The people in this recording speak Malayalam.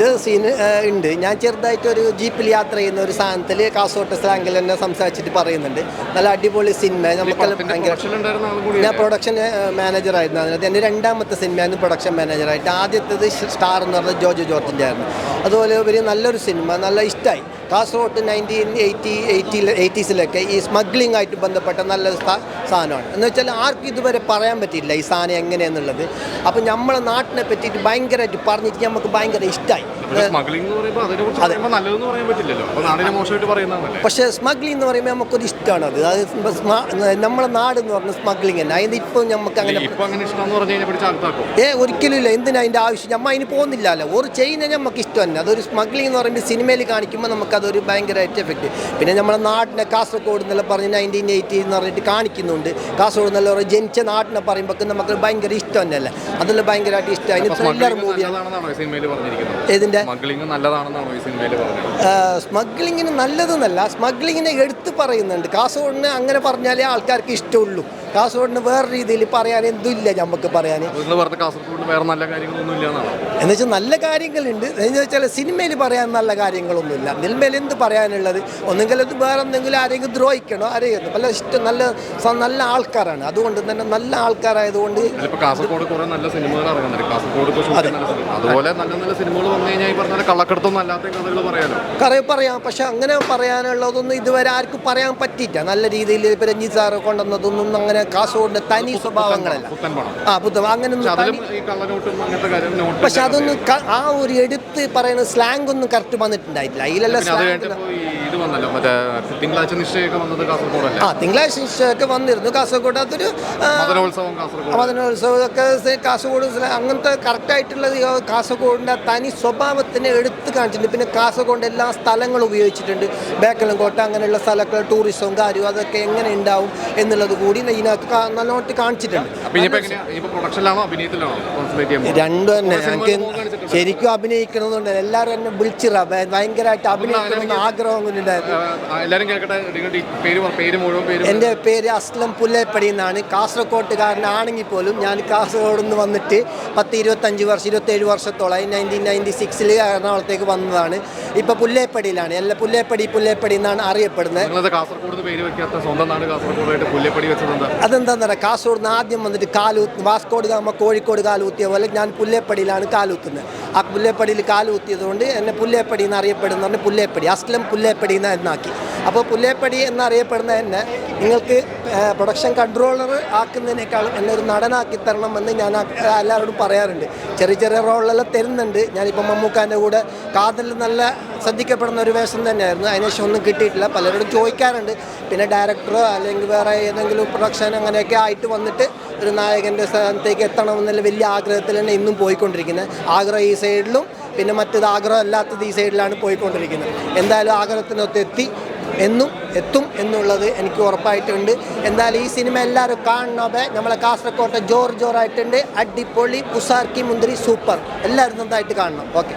ഇത് സീൻ ഉണ്ട്. ഞാൻ ചെറുതായിട്ട് ഒരു ജീപ്പിൽ യാത്ര ചെയ്യുന്ന ഒരു സാധനത്തിൽ കാസോട്ട് സ്ലാങ്കിൽ തന്നെ സംസാരിച്ചിട്ട് പറയുന്നുണ്ട്. നല്ല അടിപൊളി സിനിമ നമുക്ക് ഞാൻ പ്രൊഡക്ഷൻ മാനേജർ ആയിരുന്നു. അതിനകത്ത് എന്റെ രണ്ടാമത്തെ സിനിമയായിരുന്നു പ്രൊഡക്ഷൻ മാനേജറായിട്ട് ആദ്യത്തേത് സ്റ്റാർ എന്ന് പറഞ്ഞത് ജോജു ജോർജിന്റെ ആയിരുന്നു. അതുപോലെ ഒരു നല്ലൊരു സിനിമ നല്ല ഇഷ്ടമായി കാസർഗോഡ് നയന്റീൻ എയ്റ്റി എയ്റ്റി എയ്റ്റീസിലൊക്കെ ഈ സ്മഗ്ലിംഗ് ആയിട്ട് ബന്ധപ്പെട്ട നല്ല സാധനമാണ്. എന്ന് വെച്ചാൽ ആർക്കും ഇതുവരെ പറയാൻ പറ്റിയില്ല ഈ സാധനം എങ്ങനെയെന്നുള്ളത്. അപ്പോൾ നമ്മളെ നാട്ടിനെ പറ്റിയിട്ട് ഭയങ്കരമായിട്ട് പറഞ്ഞിട്ട് നമുക്ക് ഭയങ്കര ഇഷ്ടമായി പക്ഷേ സ്മഗ്ലിംഗ് എന്ന് പറയുമ്പോൾ നമുക്കൊരു ഇഷ്ടമാണ് അത്. അത് നമ്മളെ നാട് എന്ന് പറഞ്ഞ സ്മഗ്ലിംഗ് തന്നെ. അതിന് ഇപ്പം നമുക്ക് അങ്ങനെ ഏ ഒരിക്കലും ഇല്ല. എന്തിനാ അതിന്റെ ആവശ്യം? നമ്മൾ അതിന് പോകുന്നില്ലല്ലോ. ഒരു ചെയ്യുന്ന നമുക്ക് ഇഷ്ടം തന്നെ. അതൊരു സ്മഗ്ലിംഗ് എന്ന് പറയുമ്പോൾ സിനിമയിൽ കാണിക്കുമ്പോൾ നമുക്ക് അതൊരു ഭയങ്കരമായിട്ട് എഫക്റ്റ് പിന്നെ നമ്മുടെ നാടിനെ കാസർഗോഡ് എന്നെല്ലാം പറഞ്ഞ് നയന്റീൻ എയ്റ്റി എന്ന് പറഞ്ഞിട്ട് കാണിക്കുന്നുണ്ട്. കാസർഗോഡ് എന്നുള്ള ഒരു ജനിച്ച നാടിനെ പറയുമ്പോൾ നമുക്ക് ഭയങ്കര ഇഷ്ടം തന്നെയല്ലേ? അതെല്ലാം ഭയങ്കരമായിട്ട് ഇഷ്ടം. അതിന് ത്രില്ലർ മൂവിയാണ് നല്ലതാണെന്നാണോ സ്മഗ്ലിംഗ് നല്ലതാണെന്നാണോ ഈ സിനിമയിൽ പറഞ്ഞത്? സ്മഗ്ലിങ്ങിന് നല്ലതെന്നല്ല. സ്മഗ്ലിങ്ങിനെ എടുത്ത് പറയുന്നുണ്ട്. കാസർഗോഡിന് അങ്ങനെ പറഞ്ഞാലേ ആൾക്കാർക്ക് ഇഷ്ടമുള്ളൂ. കാസർഗോഡിന് വേറെ രീതിയിൽ പറയാൻ എന്തുമില്ല നമുക്ക് പറയാൻ. വേറെ നല്ല കാര്യങ്ങളൊന്നുമില്ല എന്ന് വെച്ചാൽ നല്ല കാര്യങ്ങളുണ്ട്. എന്ന് വെച്ചാൽ സിനിമയിൽ പറയാൻ നല്ല കാര്യങ്ങളൊന്നുമില്ല. സിനിമയിൽ എന്ത് പറയാനുള്ളത്? ഒന്നുകിൽ അത് വേറെ എന്തെങ്കിലും ആരെങ്കിലും ദ്രോഹിക്കണോ? ആരെയും പല ഇഷ്ടം നല്ല നല്ല ആൾക്കാരാണ്. അതുകൊണ്ട് തന്നെ നല്ല ആൾക്കാരായതുകൊണ്ട് കാസർഗോഡ് കുറേ നല്ല സിനിമകൾ ഇറങ്ങുന്നുണ്ട്. കാസർഗോഡ് അതുപോലെ നല്ല നല്ല സിനിമകൾ വന്നു കഴിഞ്ഞാൽ ഈ കള്ളക്കടത്തൊന്നും അല്ലാത്ത കഥകൾ പറയാലോ? കറ പറയാം. പക്ഷെ അങ്ങനെ പറയാനുള്ളതൊന്നും ഇതുവരെ ആർക്കും പറയാൻ പറ്റിയില്ല. നല്ല രീതിയിൽ ഇപ്പം രഞ്ജിത് സാറ് കൊണ്ടുവന്നതൊന്നും അങ്ങനെ കാസർഗോഡിന്റെ തനി സ്വഭാവങ്ങളല്ല. ആ പുത്തൻ അങ്ങനെ പക്ഷെ അതൊന്നും ആ ഒരു എടുത്ത് പറയുന്ന സ്ലാങ് ഒന്നും കറക്റ്റ് വന്നിട്ടുണ്ടായിട്ടില്ല. അതിലെല്ലാം സ്ലാങ് ഇത് വന്നല്ലോ. മറ്റേ തിങ്കളാഴ്ച നിശ്ചയൊക്കെ വന്നത് കാസർഗോഡല്ലേ? ആ തിങ്കളാഴ്ച നിശ്ചയമൊക്കെ വന്നിരുന്നു. കാസർഗോഡ്. അതൊരു മതനോത്സവം മദനോത്സവം കാസർഗോഡ് അങ്ങനത്തെ കറക്റ്റ് കാസർഗോഡ് കാസർഗോഡിന്റെ അങ്ങനത്തെ കറക്റ്റായിട്ടുള്ള കാസർഗോഡിന്റെ തനി സ്വഭാവത്തിനെ എടുത്തു കാണിച്ചിട്ടുണ്ട്. പിന്നെ കാസർഗോഡ് എല്ലാ സ്ഥലങ്ങളും ഉപയോഗിച്ചിട്ടുണ്ട്. ബേക്കലും കോട്ട അങ്ങനെയുള്ള സ്ഥലങ്ങൾ ടൂറിസവും കാര്യവും അതൊക്കെ എങ്ങനെ ഉണ്ടാവും എന്നുള്ളത് കൂടി ഇതിനകത്ത് നല്ലോട്ട് കാണിച്ചിട്ടുണ്ട്. രണ്ടും തന്നെ. എനിക്ക് ശരിക്കും അഭിനയിക്കണമെന്നുണ്ട്. എല്ലാവരും എന്നെ വിളിച്ചിറ. ഭയങ്കരമായിട്ട് അഭിനയിക്കണമെന്ന് ആഗ്രഹം കൊണ്ടുണ്ടായിരുന്നു കേൾക്കട്ടെ? നിങ്ങളുടെ പേര് പേര് മുഴുവൻ പേര് എന്റെ പേര് അസ്ലം പുല്ലേപ്പടി എന്നാണ്. കാസർഗോട്ടുകാരനാണെങ്കിൽ പോലും ഞാൻ കാസർഗോഡ് നിന്ന് വന്നിട്ട് പത്ത് ഇരുപത്തഞ്ച് വർഷം ഇരുപത്തേഴ് വർഷത്തോളമായി നയന്റീൻ നയന്റി സിക്സിൽ എറണാകുളത്തേക്ക് വന്നതാണ്. ഇപ്പോൾ പുല്ലേപ്പടിയിലാണ്. എല്ലാ പുല്ലേപ്പടി പുല്ലേപ്പടി എന്നാണ് അറിയപ്പെടുന്നത്. നിങ്ങളത് കാസർഗോഡ് നിന്ന് ആദ്യം വന്നിട്ട് കാലൂത്ത് വാസ്കോട് ഗാമ കോഴിക്കോട് കാലൂത്തിയ പോലെ ഞാൻ പുല്ലേപ്പടിയിലാണ് കാലൂത്തുന്നത്. ആ പുല്ലേപ്പടിയിൽ കാലൂത്തിയത് കൊണ്ട് എന്നെ പുല്ലേപ്പടി എന്ന് അറിയപ്പെടുന്ന പുല്ലേപ്പടി അസ്ലം പുല്ലേപ്പടി എന്ന് എന്നാക്കി. അപ്പോൾ പുല്ലേപ്പടി എന്നറിയപ്പെടുന്ന എന്നെ നിങ്ങൾക്ക് പ്രൊഡക്ഷൻ കൺട്രോളർ ആക്കുന്നതിനേക്കാളും എന്നെ ഒരു നടനാക്കി തരണം എന്ന് ഞാൻ എല്ലാവരോടും പറയാറുണ്ട്. ചെറിയ ചെറിയ റോളെല്ലാം തരുന്നുണ്ട്. ഞാനിപ്പോൾ മമ്മൂക്കാന്റെ കൂടെ കാതൽ നല്ല ശ്രദ്ധിക്കപ്പെടുന്ന ഒരു വേഷം തന്നെയായിരുന്നു. അതിനുശേഷം ഒന്നും കിട്ടിയിട്ടില്ല. പലരോടും ചോദിക്കാറുണ്ട്. പിന്നെ ഡയറക്ടറോ അല്ലെങ്കിൽ വേറെ ഏതെങ്കിലും പ്രൊഡക്ഷൻ അങ്ങനെയൊക്കെ ആയിട്ട് വന്നിട്ട് ഒരു നായകന്റെ സ്ഥാനത്തേക്ക് എത്തണമെന്നുള്ള വലിയ ആഗ്രഹത്തിൽ തന്നെ ഇന്നും പോയിക്കൊണ്ടിരിക്കുന്നത്. ആഗ്രഹം ഈ സൈഡിലും പിന്നെ മറ്റേത് ആഗ്രഹം അല്ലാത്തത് ഈ സൈഡിലാണ് പോയിക്കൊണ്ടിരിക്കുന്നത്. എന്തായാലും ആഗ്രഹത്തിനൊത്ത് എത്തി എന്നും എത്തും എന്നുള്ളത് എനിക്ക് ഉറപ്പായിട്ടുണ്ട്. എന്തായാലും ഈ സിനിമ എല്ലാവരും കാണണമേ നമ്മളെ കാസർകോട്ടെ ജോർ ജോറായിട്ടുണ്ട്. അടിപൊളി പുസാർക്കി മുന്തിരി സൂപ്പർ. എല്ലാവരും നന്നായിട്ട് കാണണം. ഓക്കെ.